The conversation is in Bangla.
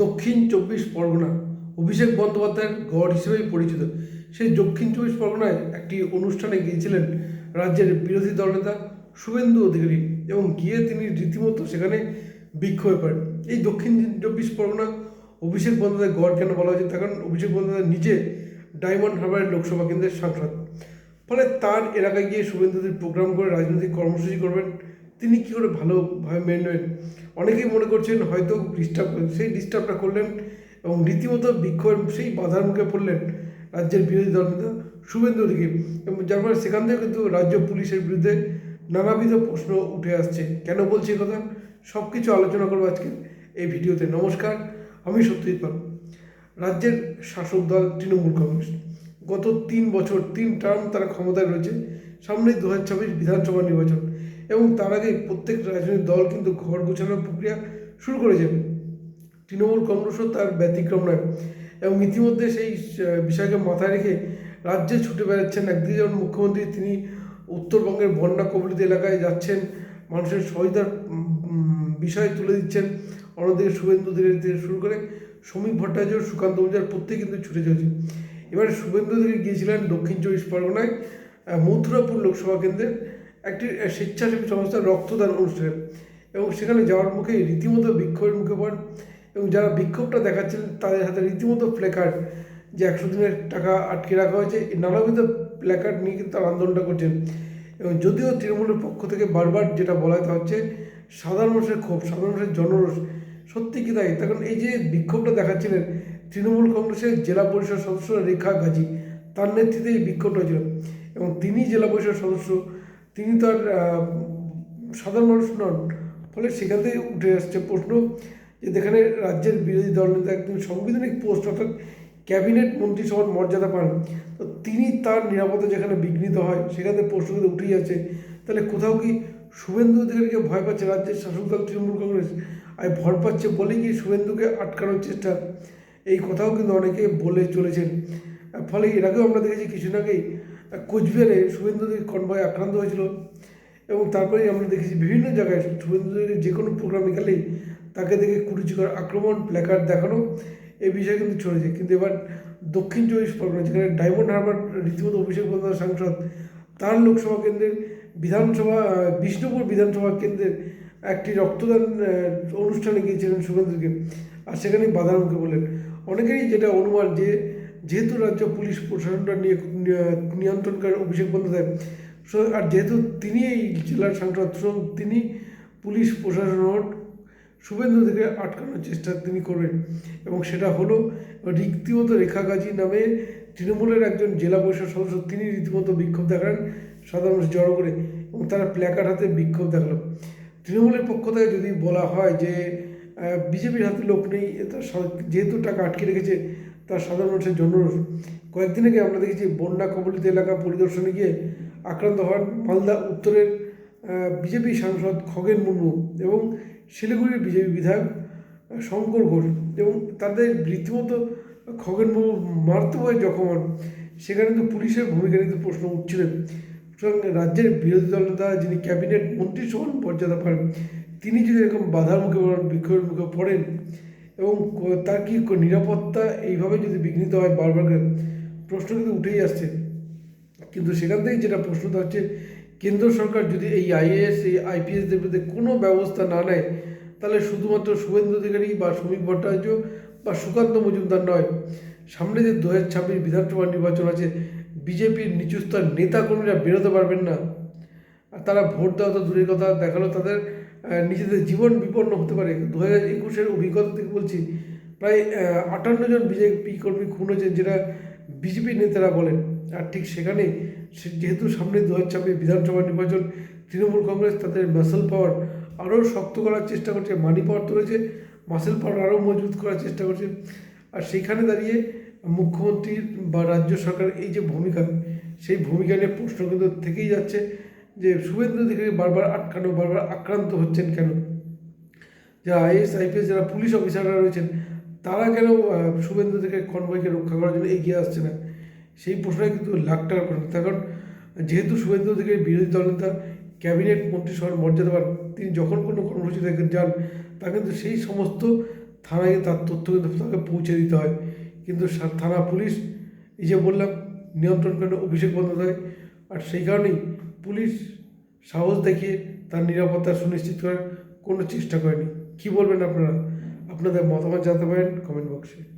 দক্ষিণ চব্বিশ পরগনা, অভিষেক বন্দ্যোপাধ্যায়ের গড় হিসেবেই পরিচিত। সেই দক্ষিণ চব্বিশ পরগনায় একটি অনুষ্ঠানে গিয়েছিলেন রাজ্যের বিরোধী দলনেতা শুভেন্দু অধিকারী এবং গিয়ে তিনি রীতিমতো সেখানে বিক্ষোভে পড়েন। এই দক্ষিণ চব্বিশ পরগনা অভিষেক বন্দ্যোপাধ্যায়ের গড় কেন বলা হয়েছে? তার কারণ অভিষেক বন্দ্যোপাধ্যায় নিজে ডায়মন্ড হারবারের লোকসভা কেন্দ্রের সাংসদ। ফলে তার এলাকায় গিয়ে শুভেন্দুদের প্রোগ্রাম করে রাজনৈতিক কর্মসূচি করবেন তিনি কী করে ভালোভাবে মেনে নেবেন অনেকেই মনে করছেন হয়তো ডিস্টার্ব সেই ডিস্টার্বটা করলেন এবং রীতিমতো বিক্ষোভের সেই বাধার মুখে পড়লেন রাজ্যের বিরোধী দলনেতা শুভেন্দু অধিকারী এবং যার ফলে সেখান থেকে কিন্তু রাজ্য পুলিশের বিরুদ্ধে নানাবিধ প্রশ্ন উঠে আসছে। কেন বলছি কথা? সব কিছু আলোচনা করব আজকে এই ভিডিওতে। নমস্কার, আমি সত্যজিৎ পাল, রাজ্যের শাসক দল তৃণমূল কংগ্রেস। গত তিন বছর, তিন টার্ম তারা ক্ষমতায় রয়েছে। সামনেই দু হাজার ছাব্বিশ বিধানসভা নির্বাচন। এবং তার আগে প্রত্যেক রাজনৈতিক দল কিন্তু ঘর গোছানোর প্রক্রিয়া শুরু করেছে। তৃণমূল কংগ্রেসও তার ব্যতিক্রম নয় এবং ইতিমধ্যে সেই বিষয়কে মাথায় রেখে রাজ্যে ছুটে বেড়াচ্ছেন একদিকে যেমন মুখ্যমন্ত্রী তিনি উত্তরবঙ্গের বন্যা কবলিত এলাকায় যাচ্ছেন মানুষের উম, বিষয় তুলে দিচ্ছেন। অন্যদিকে শুভেন্দু অধিকারী থেকে শুরু করে শ্রমিক ভট্টাচার্য সুকান্ত মজুমদার প্রত্যেকে কিন্তু ছুটে চলেছে এবারে শুভেন্দু অধিকারী গিয়েছিলেন দক্ষিণ চব্বিশ পরগনায় মথুরাপুর লোকসভা কেন্দ্রের একটি স্বেচ্ছাসেবী সংস্থার রক্তদান অনুষ্ঠানে। এবং সেখানে যাওয়ার মুখে রীতিমতো বিক্ষোভের মুখে পড়েন এবং যারা বিক্ষোভটা দেখাচ্ছিলেন তাদের হাতে রীতিমতো প্ল্যাকার্ড যে একশো দিনের টাকা আটকে রাখা হয়েছে এই নানাবিধ প্ল্যাকার্ড নিয়ে কিন্তু তারা আন্দোলনটা করছেন। এবং যদিও তৃণমূলের পক্ষ থেকে বারবার যেটা বলা তা হচ্ছে, সাধারণ মানুষের ক্ষোভ, সাধারণ মানুষের জনরোষ, সত্যি কি তাই? তখন এই যে বিক্ষোভটা দেখাচ্ছিলেন তৃণমূল কংগ্রেসের জেলা পরিষদ সদস্য রেখা গাজী, তার নেতৃত্বে এই বিক্ষোভটা হয়েছিল। এবং তিনি জেলা পরিষদ সদস্য তিনি তো আর সাধারণ মানুষ নন। ফলে সেখান থেকে উঠে আসছে প্রশ্ন যে যেখানে রাজ্যের বিরোধী দলনেতা একজন সাংবিধানিক পোস্ট অর্থাৎ ক্যাবিনেট মন্ত্রিসভার মর্যাদা পান, তো তিনি তার নিরাপত্তা যেখানে বিঘ্নিত হয় সেখানে প্রশ্ন কিন্তু উঠেই আছে। তাহলে কোথাও কি শুভেন্দু অধিকারীকে ভয় পাচ্ছে রাজ্যের শাসক দল তৃণমূল কংগ্রেস? আর ভয় পাচ্ছে বলেই কি শুভেন্দুকে আটকানোর চেষ্টা? এই কথাও কিন্তু অনেকে বলে চলেছেন। ফলে এর আগেও আমরা দেখেছি কিছুদিন আগেই কোচবিহারে শুভেন্দু কনভয় আক্রান্ত হয়েছিল এবং তারপরে আমরা দেখেছি বিভিন্ন জায়গায় শুভেন্দু অধিকারী যে কোনো প্রোগ্রামে গেলেই তাকে দেখে কুরুচিকর আক্রমণ প্ল্যাকার্ড দেখানো এই বিষয়ে কিন্তু চলেছে কিন্তু এবার দক্ষিণ চব্বিশ পরগনা, যেখানে ডায়মন্ড হারবার রীতিমতো অভিষেক বন্দ্যোপাধ্যায় সাংসদ, তার লোকসভা কেন্দ্রের বিধানসভা বিষ্ণুপুর বিধানসভা কেন্দ্রের একটি রক্তদান অনুষ্ঠানে গিয়েছিলেন শুভেন্দুকে। আর সেখানে বাধার মুখে বললেন। অনেকেরই যেটা অনুমান যে যেহেতু রাজ্য পুলিশ প্রশাসনটা নিয়ে নিয়ন্ত্রণ করে অভিষেক বন্দ্যোপাধ্যায় আর যেহেতু তিনি এই জেলার সাংসদ তিনি পুলিশ প্রশাসন শুভেন্দু থেকে আটকানোর চেষ্টা তিনি করবেন। এবং সেটা হলো রীতিমতো রেখা গাজী নামে তৃণমূলের একজন জেলা পরিষদ সদস্য, তিনি রীতিমতো বিক্ষোভ দেখান সাধারণ জড়ো করে এবং তারা প্ল্যাকার্ড হাতে বিক্ষোভ দেখাল। তৃণমূলের পক্ষ থেকে যদি বলা হয় যে বিজেপির হাতে লোক নেই যেহেতু টাকা আটকে রেখেছে তার সাধারণ মানুষের জনরোষ কয়েকদিন আগে আমরা দেখেছি বন্যা কবলিত এলাকা পরিদর্শনে গিয়ে আক্রান্ত হন মালদা উত্তরের বিজেপি সাংসদ খগেন মুর্মু এবং শিলিগুড়ির বিজেপি বিধায়ক শঙ্কর ঘোষ এবং তাদের রীতিমতো খগেন মুর্মু মারাত্মকভাবে জখম হন। সেখানে কিন্তু পুলিশের ভূমিকা নিতে প্রশ্ন উঠছিলেন। সুতরাং রাজ্যের বিরোধী দল নেতা যিনি ক্যাবিনেট মন্ত্রী সমান মর্যাদা পান, তিনি যদি এরকম বাধার মুখে পড়েন, বিক্ষোভের মুখে পড়েন এবং তার কি নিরাপত্তা এইভাবে যদি বিঘ্নিত হয় বারবার করে, প্রশ্ন কিন্তু উঠেই আসছে। কিন্তু সেখান থেকে যেটা প্রশ্নটা হচ্ছে কেন্দ্র সরকার যদি এই আইএএস, এই আইপিএসদের বিরুদ্ধে কোনো ব্যবস্থা না নেয়, তাহলে শুধুমাত্র শুভেন্দু অধিকারী বা শ্রমিক ভট্টাচার্য বা সুকান্ত মজুমদার নয়, সামনে যে দু হাজার ছাব্বিশ বিধানসভা নির্বাচন আছে, বিজেপির নিচুস্তর নেতাকর্মীরা বেরোতে পারবেন না। আর তারা ভোট দেওয়া তো দূরের কথা, দেখাল তাদের নিজেদের জীবন বিপন্ন হতে পারে। দু হাজার একুশের অভিজ্ঞতা থেকে বলছি, প্রায় আটান্ন জন বিজেপি কর্মী খুন হয়েছেন যেটা বিজেপি নেতারা বলেন। আর ঠিক সেখানে যেহেতু সামনে দু হাজার ছাব্বিশ বিধানসভা নির্বাচন, তৃণমূল কংগ্রেস তাদের মাসেল পাওয়ার আরও শক্ত করার চেষ্টা করছে মানি পাওয়ার তো রয়েছে মাসেল পাওয়ার আরও মজবুত করার চেষ্টা করছে। আর সেইখানে দাঁড়িয়ে মুখ্যমন্ত্রীর বা রাজ্য সরকার এই যে ভূমিকা, সেই ভূমিকা নিয়ে প্রশ্ন কিন্তু থেকেই যাচ্ছে। যে শুভেন্দু অধিকারী বারবার আটকানো, বারবার আক্রান্ত হচ্ছেন কেন? যারা আইএস, আইপিএস, যারা পুলিশ অফিসাররা রয়েছেন, তারা কেন শুভেন্দু থেকে কনভয়কে রক্ষা করার জন্য এগিয়ে আসছে না? সেই প্রশ্নটা কিন্তু লাখ টাকার প্রশ্ন। তার কারণ, যেহেতু শুভেন্দু অধিকারী বিরোধী দলনেতা ক্যাবিনেট, মন্ত্রিসভার মর্যাদা পান, তিনি যখন কোনো কর্মসূচিতে যান, তা কিন্তু সেই সমস্ত থানায় তার তথ্য কিন্তু তাকে পৌঁছে দিতে হয়। কিন্তু থানা পুলিশ, এই যে বললাম, নিয়ন্ত্রণ করে অভিষেক বন্দ্যোপাধ্যায়, আর সেই কারণেই পুলিশ সাহস দেখিয়ে তার নিরাপত্তা সুনিশ্চিত করার কোনো চেষ্টা করেনি। কি বলবেন আপনারা? আপনাদের মতামত জানাতে পারেন কমেন্ট বক্সে